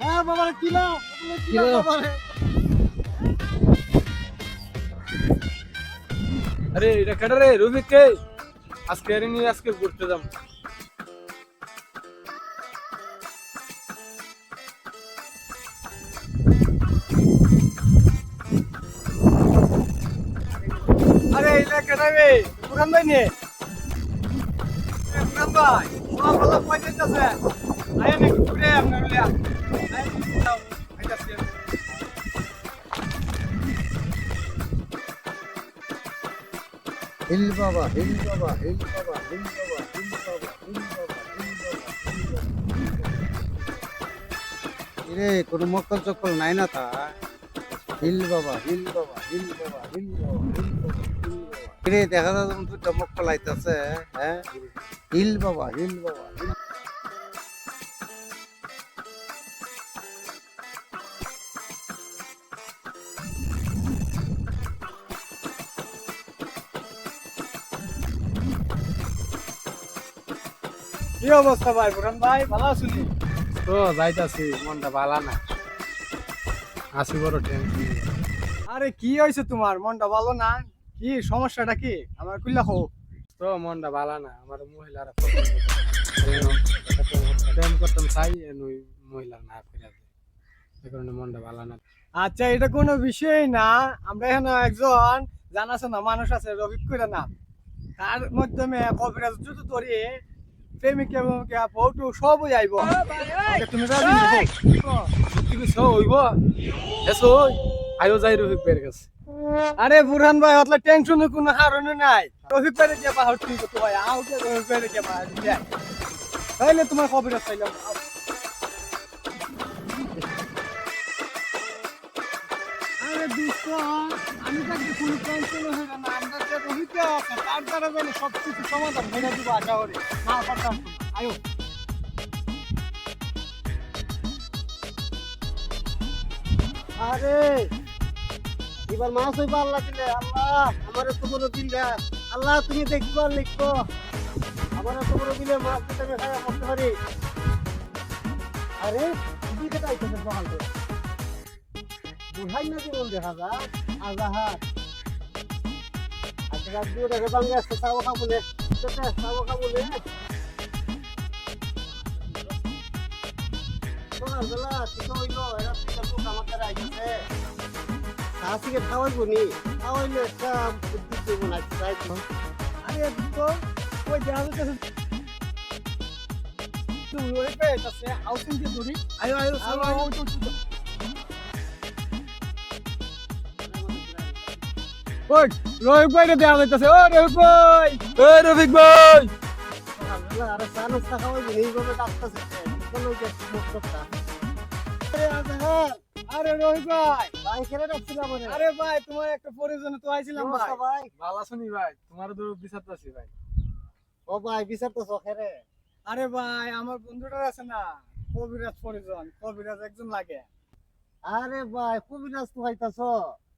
হ্যাঁ বাবারে kilo kilo আরে এটা কেটে রে? রফিক কে? আজকে নিয়ে আজকে ঘুরতে যাম আরে এটা কেটে রে? পুরান ভাই নে। এ, পুরান ভাই ভালো পয়সা দিতেছে। হিল বাবা হিল বাবা হিল বাবা হিল বাবা হিল বাবা হিল বাবা হিল বাবা রে কোনো মক্কল চক্কল নাই না তা হিল বাবা হিল বাবা হিল বাবা হিল বাবা হিল বাবা রে দেখা যাচ্ছে মক্কল আইতাছে হ্যাঁ হিল বাবা হিল বাবা হিল কি অবস্থা ভাই? ভাই ভালো আছেন তো যাইতাছি মনটা ভালো না আসি বড় টেনশন আরে কি হয়েছে তোমার? মনটা ভালো না কি সমস্যাটা কি? আমার কুল্লা হো। তো মনটা ভালো না আমার মহিলারা প্রেম করতাম চাই ওই মহিলার না এই কারণে মনটা ভালো না আচ্ছা এটা কোনো বিষয় না। আমরা এখানে একজন জানাশোনা মানুষ আছে রফিক করে না। তার মাধ্যমে কবিরাজ জুতো ধরে প্রেমিক এবং ফটো সব যাইব। তুমি। তুমি সব হইব? এসো আয়ো যাই রফিক বের কাছে। আরে বুরহান ভাই অতলা টেনশনের কোনো কারণ নাই। রফিক ভাই কে পাহাড় ঠিক করতে ভাই? আও কে রফিক ভাই কে পাহাড় তাইলে তোমার কবিরাজ চাইলাম আরে আমি কোনো হয়ে না রফিক আছে। তার দ্বারা সব কিছু সমাধান হয়ে দিব আশা করি না। আয়ো। আরে, এবার মাছ হইবা আল্লাহ দিলে। আল্লাহ আমার এত বড় আল্লাহ, তুমি দেখবার লিখো আমার এত বড় দিলে, মাছ দিতে আমি খাইয়া করতে পারি আরে আইতেছে বহাল করে বুঝাই না কেমন দেখা যা, আজাহার। আচ্ছা রাত দিয়ে দেখে বাঙ্গে আসছে চাবো খাব নে চাবো খাব নে সকালবেলা ঠিক হইল, এরা নি খাওয়াইলে একটা বুদ্ধি দেব না তাই তো আরে তো ওই দেখা যাচ্ছে তুমি ওই পেয়েছে হাউসিং কে ধরি আয়ো আয়ো আয়ো ওই রোহিত ভাইরে দেওয়া যাইতেছে ও রোহিত ভাই! ও রফিক ভাই! সকালবেলা আরে চা নাস্তা এইভাবে ডাকতেছে কোনো? যে মুক্তটা আরে আজহার আরে রোহিত ভাই! ভাই কেন ডাকছিলাম আরে আরে ভাই তোমার একটা তো আইছিলাম ভাই। ভাই। ভালো শুনি ভাই? তোমার তো বিচারতাছি ভাই। ও ভাই আরে ভাই আমার বন্ধুটার আছে না কবিরাজ প্রয়োজন কবিরাজ একজন লাগে। আরে ভাই কবিরাজ তো হইতাছ।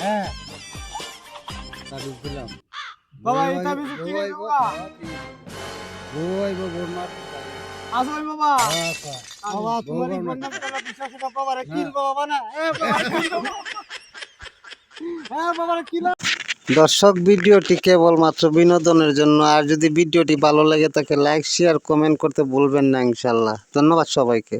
হ্যাঁ তাবিজ দিলাম বাবা এই তাবিজ কি বাবা ওই বাবা মার আসল বাবা। বাবা তোমার এই বন্ধু কথা বিশ্বাস করে বাবা রে কিল বাবা না? এ বাবা কিল বাবা। হ্যাঁ বাবা রে কিল দর্শক ভিডিওটি কেবলমাত্র বিনোদনের জন্য আর যদি ভিডিওটি ভালো লাগে তাকে লাইক শেয়ার কমেন্ট করতে ভুলবেন না ইনশাল্লাহ। ধন্যবাদ সবাইকে।